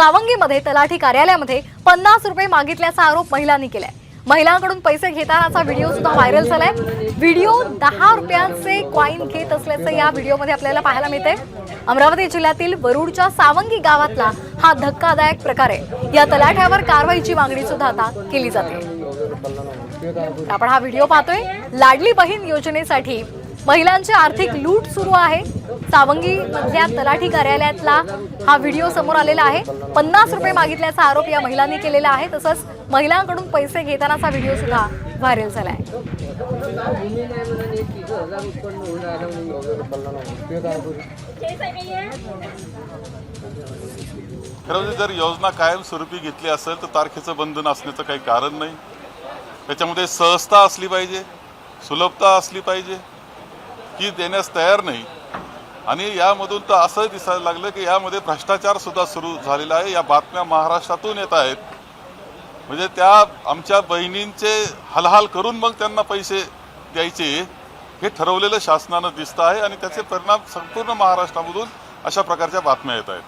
सावंगीमध्ये तलाठी कार्यालयामध्ये पन्नास रुपये मागितल्याचा आरोप महिलांनी केलाय. महिलांकडून पैसे घेतानाचा व्हिडिओ सुद्धा व्हायरल झालाय. व्हिडिओ दहा रुपयांचे कॉईन घेत असल्याचं या व्हिडिओमध्ये आपल्याला पाहायला मिळते अमरावती जिल्ह्यातील वरुडच्या सावंगी गावातला हा धक्कादायक प्रकार आहे. या तलाठ्यावर कारवाईची मागणी सुद्धा आता केली जाते. आपण हा व्हिडिओ पाहतोय. लाडली बहीण योजनेसाठी महिलांची आर्थिक लूट सुरू आहे. सावंगी मधल्या तलाठी कार्यालयातला हा व्हिडिओ समोर आलेला आहे. पन्नास रुपये मागितल्याचा आरोप या महिलांनी केलेला आहे. तसंच महिलांकडून पैसे घेतानाचा व्हिडिओ सुद्धा व्हायरल झाला आहे. खरं म्हणजे जर योजना कायमस्वरूपी घेतली असेल तर तारखेचं बंधन असण्याचं काही कारण नाही. त्याच्यामध्ये सहजता असली पाहिजे सुलभता असली पाहिजे. ही देण्यास तयार नाही. आणि यामधून तर असं दिसायला लागलं की यामध्ये भ्रष्टाचार सुद्धा सुरू झालेला आहे. या बातम्या महाराष्ट्रातून येत आहेत. म्हणजे त्या आमच्या बहिणींचे हलहाल करून मग त्यांना पैसे द्यायचे हे ठरवलेलं शासनानं दिसतं आहे आणि त्याचे परिणाम संपूर्ण महाराष्ट्रामधून अशा प्रकारच्या बातम्या येत आहेत.